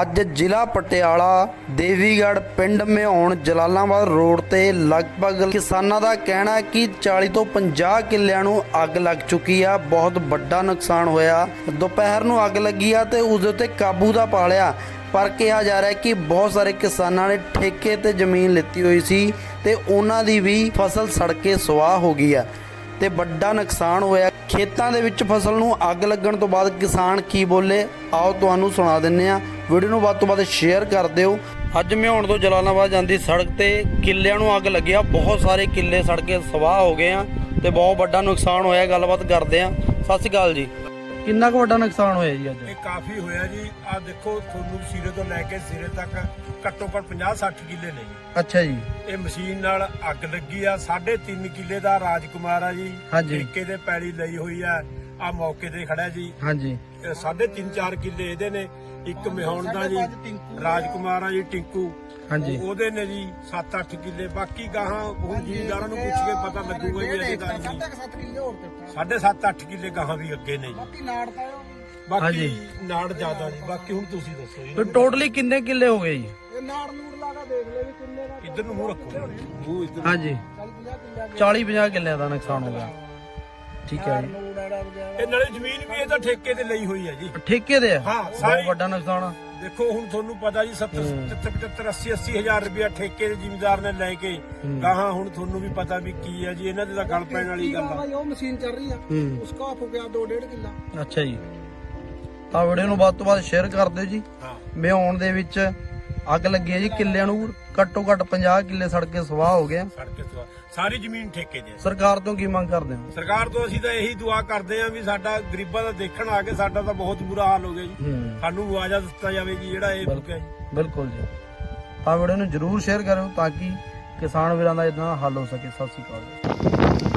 ਅੱਜ ਜ਼ਿਲ੍ਹਾ ਪਟਿਆਲਾ, ਦੇਵੀਗੜ੍ਹ, ਪਿੰਡ ਮਿਉਣ ਜਲਾਲਾਬਾਦ ਰੋਡ ਤੇ ਲਗਭਗ ਕਿਸਾਨਾਂ ਦਾ ਕਹਿਣਾ ਹੈ ਕਿ 40 ਤੋਂ 50 ਕਿੱਲਿਆਂ ਨੂੰ ਅੱਗ ਲੱਗ ਚੁੱਕੀ ਆ, ਬਹੁਤ ਵੱਡਾ ਨੁਕਸਾਨ ਹੋਇਆ। ਦੁਪਹਿਰ ਨੂੰ ਅੱਗ ਲੱਗੀ ਆ ਤੇ ਉਸ ਦੇ ਉੱਤੇ ਕਾਬੂ ਦਾ ਪਾ ਲਿਆ, ਪਰ ਕਿਹਾ ਜਾ ਰਿਹਾ ਕਿ ਬਹੁਤ ਸਾਰੇ ਕਿਸਾਨਾਂ ਨੇ ਠੇਕੇ ਤੇ ਜ਼ਮੀਨ ਲਿੱਤੀ ਹੋਈ ਸੀ ਤੇ ਉਹਨਾਂ ਦੀ ਵੀ ਫਸਲ ਸੜ ਕੇ ਸੁਆਹ ਹੋ ਗਈ ਆ। ਤੇ ਵੱਡਾ ਨੁਕਸਾਨ ਹੋਇਆ। ਖੇਤਾਂ ਦੇ ਵਿੱਚ ਫਸਲ ਨੂੰ ਅੱਗ ਲੱਗਣ ਤੋਂ ਬਾਅਦ ਕਿਸਾਨ ਕੀ ਬੋਲੇ? ਆਓ ਤੁਹਾਨੂੰ ਸੁਣਾ ਦਿੰਨੇ ਆ ਵੀਡੀਓ ਨੂੰ ਵੱਧ ਤੋਂ ਵੱਧ ਸ਼ੇਅਰ ਕਰ ਦਿਓ। ਅੱਜ ਮਿਆਉਣ ਤੋਂ ਜਲਾਲਾਬਾਦ ਜਾਂਦੀ ਸੜਕ ਤੇ ਕਿੱਲਿਆਂ ਨੂੰ ਅੱਗ ਲੱਗਿਆ ਬਹੁਤ ਸਾਰੇ ਕਿੱਲੇ ਸੜ ਕੇ ਸਵਾਹ ਹੋ ਗਏ ਆ ਤੇ ਬਹੁਤ ਵੱਡਾ ਨੁਕਸਾਨ ਹੋਇਆ। ਗੱਲਬਾਤ ਕਰਦੇ ਆ। ਸਤਿ ਸ਼੍ਰੀ ਅਕਾਲ ਜੀ। ਕਿੰਨਾ ਕੁ ਵੱਡਾ ਨੁਕਸਾਨ ਹੋਇਆ ਜੀ ਅੱਜ? ਇਹ ਕਾਫੀ ਹੋਇਆ ਜੀ। ਆ ਦੇਖੋ ਤੁਹਾਨੂੰ ਸਿਰੇ ਤੋਂ ਲੈ ਕੇ ਸਿਰੇ ਤੱਕ ਘੱਟੋ ਘੱਟ 50 60 ਕਿੱਲੇ ਨੇ ਜੀ। ਅੱਛਾ ਜੀ। ਇਹ ਮਸ਼ੀਨ ਨਾਲ ਅੱਗ ਲੱਗੀ ਆ। 3.5 ਕਿੱਲੇ ਦਾ ਰਾਜਕੁਮਾਰ ਆ ਜੀ। ਠੇਕੇ ਦੇ ਪੈਲੀ ਲਈ ਹੋਈ ਆ। ਆ ਮੌਕੇ ਤੇ ਖੜਾ ਜੀ। ਹਾਂਜੀ। ਇਹ ਸਾਢੇ ਤਿੰਨ 4 ਕਿੱਲੇ ਇਹਦੇ ਨੇ। ਇੱਕ ਮਿਹਾਉਣ ਦਾ ਜੀ ਰਾਜਕੁਮਾਰ ਆ ਜੀ ਟਿੰਕੂ। ਹਾਂਜੀ। ਉਹਦੇ ਨੇ ਜੀ 7-8 ਕਿੱਲੇ। ਬਾਕੀ ਗਾਹਾਂ ਹੁਣ ਜ਼ਿਮੀਦਾਰਾਂ ਨੂੰ ਪੁੱਛ ਕੇ ਪਤਾ ਲੱਗੂਗਾ ਜੀ ਅਸੀਂ ਤਾਂ ਜੀ। ਸਾਢੇ 7-8 ਕਿੱਲੇ ਗਾਹਾਂ ਵੀ ਅੱਗੇ ਨੇ ਜੀ। ਬਾਕੀ। ਨਾੜ ਜ਼ਿਆਦਾ ਜੀ। ਬਾਕੀ ਹੁਣ ਤੁਸੀਂ ਦੱਸੋ ਜੀ। ਟੋਟਲੀ ਕਿੰਨੇ ਕਿੱਲੇ ਹੋ ਗਏ ਜੀ? ਇੱਧਰ ਨੂੰ ਮੂੰਹ ਰੱਖੋ ਮੂੰਹ ਇੱਧਰ ਹਾਂਜੀ। 40 50 ਕਿੱਲਿਆਂ ਦਾ। ਨੁਕਸਾਨ ਹੋ ਗਿਆ। ਠੀਕ ਹੈ ਜੀ। ਇਹ ਨਾਲੇ ਜ਼ਮੀਨ ਵੀ ਇਹ ਤਾਂ ਠੇਕੇ ਤੇ ਲਈ ਹੋਈ ਹੈ ਜੀ। ਠੇਕੇ ਦੇ ਹਾਂ, ਬਹੁਤ ਵੱਡਾ ਨੁਕਸਾਨ ਦੇਖੋ ਹੁਣ ਤੁਹਾਨੂੰ ਪਤਾ ਜੀ 70 75 80 ਹਜ਼ਾਰ ਰੁਪਇਆ ਠੇਕੇ ਦੇ ਜ਼ਿਮੀਂਦਾਰ ਨੇ ਲੈ ਕੇ ਗਾਹਾਂ ਹੁਣ ਤੁਹਾਨੂੰ ਵੀ ਪਤਾ ਵੀ ਕੀ ਹੈ ਜੀ ਇਹਨਾਂ ਦੇ ਤਾਂ ਗਲ ਪੈਣ ਵਾਲੀ ਗੱਲ ਆ। ਉਹ ਮਸ਼ੀਨ ਚੱਲ ਰਹੀ ਆ। ਹੂੰ। ਉਸਕਾ ਹੋ ਗਿਆ 2.5 ਕਿੱਲਾ। ਅੱਛਾ ਜੀ। ਤਾਂ ਵੀਡੀਓ ਨੂੰ ਵੱਧ ਤੋਂ ਵੱਧ ਸ਼ੇਅਰ ਕਰ ਦਿਓ ਜੀ। ਹਾਂ। ਮਿਆਉਣ ਦੇ ਵਿੱਚ ਅੱਗ ਲੱਗੀ ਹੈ ਜੀ ਕਿੱਲਿਆਂ ਨੂੰ ਘੱਟੋ ਘੱਟ 50 ਕਿੱਲੇ ਸੜ ਕੇ ਸਵਾਹ ਹੋ ਗਿਆ। ਸੜਕੇ ਤੋਂ ਸਾਰੀ ਜ਼ਮੀਨ ਠੇਕੇ ਦੀ ਸਰਕਾਰ ਤੋਂ ਕੀ ਮੰਗ ਕਰਦੇ ਹੋ? ਸਰਕਾਰ ਤੋਂ ਅਸੀਂ ਤਾਂ ਇਹੀ ਦੁਆ ਕਰਦੇ ਹਾਂ ਵੀ ਸਾਡਾ ਗਰੀਬਾਂ ਦਾ ਦੇਖਣ ਆ ਕੇ ਸਾਡਾ ਤਾਂ ਬਹੁਤ ਬੁਰਾ ਹਾਲ ਹੋ ਗਿਆ ਜੀ। ਹੂੰ। ਸਾਨੂੰ ਮੁਆਵਜ਼ਾ ਦਿੱਤਾ ਜਾਵੇ ਜੀ ਜਿਹੜਾ ਇਹ ਰੁਕਿਆ ਜੀ। ਬਿਲਕੁਲ ਜੀ। ਤਾਂ ਵੀਡੀਓ ਨੂੰ ਜਰੂਰ ਸ਼ੇਅਰ ਕਰਿਓ ਤਾਂ ਕਿ ਕਿਸਾਨ ਵੀਰਾਂ ਦਾ ਇਦਾਂ ਹੱਲ ਹੋ ਸਕੇ। ਸਤਿ ਸ਼੍ਰੀ ਅਕਾਲ ਜੀ।